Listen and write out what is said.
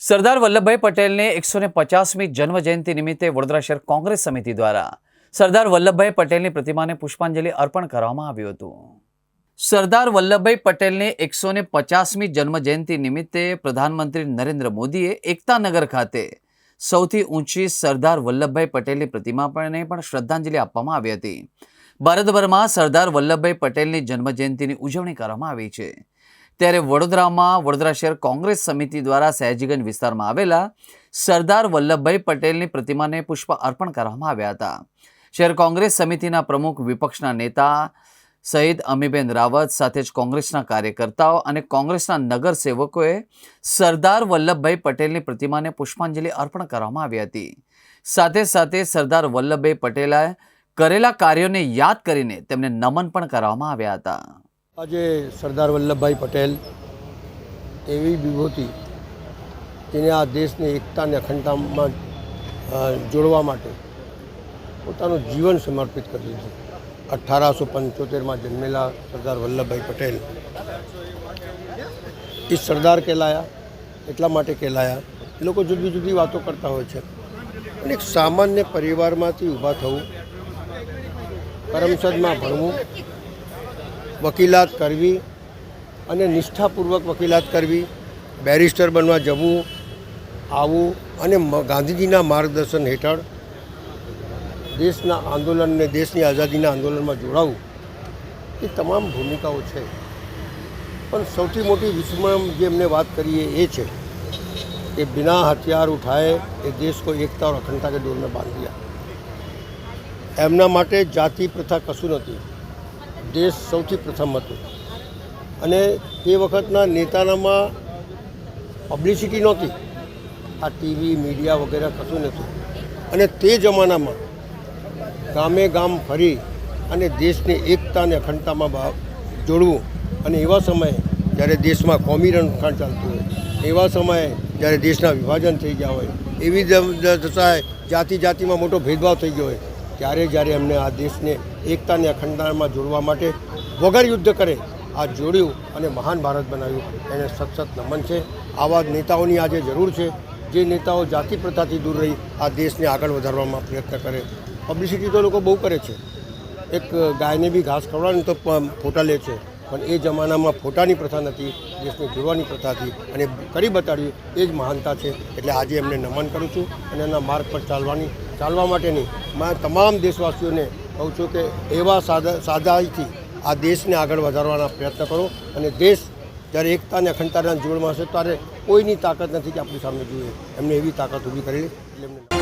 સરદાર વલ્લભભાઈ પટેલને એકસો ને પચાસમી જન્મજયંતિ નિમિત્તે વડોદરા શહેર કોંગ્રેસ સમિતિ દ્વારા સરદાર વલ્લભભાઈ પટેલની પ્રતિમાને પુષ્પાંજલિ અર્પણ કરવામાં આવ્યું હતું. સરદાર વલ્લભભાઈ પટેલને એકસો ને પચાસમી જન્મજયંતિ નિમિત્તે પ્રધાનમંત્રી નરેન્દ્ર મોદીએ એકતાનગર ખાતે સૌથી ઊંચી સરદાર વલ્લભભાઈ પટેલની પ્રતિમા પણ પણ શ્રદ્ધાંજલિ આપવામાં આવી હતી. ભારતભરમાં સરદાર વલ્લભભાઈ પટેલની જન્મજયંતિની ઉજવણી કરવામાં આવી છે. ત્યારે વડોદરામાં વડોદરા શહેર કોંગ્રેસ સમિતિ દ્વારા સયાજીગંજ વિસ્તારમાં આવેલા સરદાર વલ્લભભાઈ પટેલની પ્રતિમાને પુષ્પ અર્પણ કરવામાં આવ્યા હતા. શહેર કોંગ્રેસ સમિતિના પ્રમુખ વિપક્ષના નેતા સહિત અમીબેન રાવત સાથે જ કોંગ્રેસના કાર્યકર્તાઓ અને કોંગ્રેસના નગરસેવકોએ સરદાર વલ્લભભાઈ પટેલની પ્રતિમાને પુષ્પાંજલિ અર્પણ કરવામાં આવી હતી. સાથે સાથે સરદાર વલ્લભભાઈ પટેલે કરેલા કાર્યોને યાદ કરીને તેમને નમન પણ કરવામાં આવ્યા હતા. આજે સરદાર વલ્લભભાઈ પટેલ એવી વિભૂતિ, જેને આ દેશની એકતા અને અખંડતામાં જોડવા માટે પોતાનું જીવન સમર્પિત કરી દીધું અઠારસો પંચોતેરમાં જન્મેલા સરદાર વલ્લભભાઈ પટેલ. એ સરદાર કહેલાયા, એટલા માટે કહેલાયા લોકો જુદી જુદી વાતો કરતા હોય છે. અને એક સામાન્ય પરિવારમાંથી ઊભા થવું કરમસદમાં ભણવું વકીલાત કરવી અને નિષ્ઠાપૂર્વક વકીલાત કરવી, બેરિસ્ટર બનવા જવું, આવવું અને ગાંધીજીના માર્ગદર્શન હેઠળ દેશના આંદોલનને દેશની આઝાદીના આંદોલનમાં જોડાવું, એ તમામ ભૂમિકાઓ છે. પણ સૌથી મોટી વિસ્મરણ જે એમને વાત કરીએ એ છે કે બિના હથિયાર ઉઠાએ એ દેશ કોઈ એકતા ઓર અખંડતા કે દોરને બાંધ્યા એમના માટે જાતિ પ્રથા કશું નથી. દેશ સૌથી પ્રથમ હતો અને તે વખતના નેતાનામાં પબ્લિસિટી નહોતી આ ટીવી મીડિયા વગેરે કશું નહોતું અને તે જમાનામાં ગામે ગામ ફરી અને દેશની એકતા અને અખંડતામાં જોડવું અને એવા સમયે જ્યારે દેશમાં કોમી રણખાણ ચાલતું હોય એવા સમયે જ્યારે દેશના વિભાજન થઈ ગયા હોય એવી દશાએ જાતિ જાતિમાં મોટો ભેદભાવ થઈ ગયો હોય ત્યારે જ્યારે એમને આ દેશને એકતા અને અખંડતામાં જોડવા માટે વગર યુદ્ધ કરે, આ જોડ્યું અને મહાન ભારત બનાવ્યું, એને સતત નમન છે. આવા નેતાઓની આજે જરૂર છે. જે નેતાઓ જાતિ પ્રથાથી દૂર રહી, આ દેશને આગળ વધારવામાં પ્રયત્ન કરે. પબ્લિસિટી તો લોકો બહુ કરે છે. એક ગાયને બી ઘાસ ખવડાવે તો ફોટા લે છે. પણ એ જમાનામાં ફોટાની પ્રથા નથી, દેશને જોડવાની પ્રથા હતી અને કરી બતાડ્યું, એ જ મહાનતા છે. એટલે આજે એમને નમન કરું છું અને એના માર્ગ પર ચાલવાની ચાલવા માટેની મેં તમામ દેશવાસીઓને કહું છું કે એવા સાદા સાદાઈથી આ દેશને આગળ વધારવાના પ્રયત્ન કરો અને દેશ જ્યારે એકતા અને અખંડતાના જોડમાં હશે, ત્યારે કોઈની તાકાત નથી કે આપણી સામે જોઈએ. એમને એવી તાકાત ઊભી કરેલી. એટલે એમને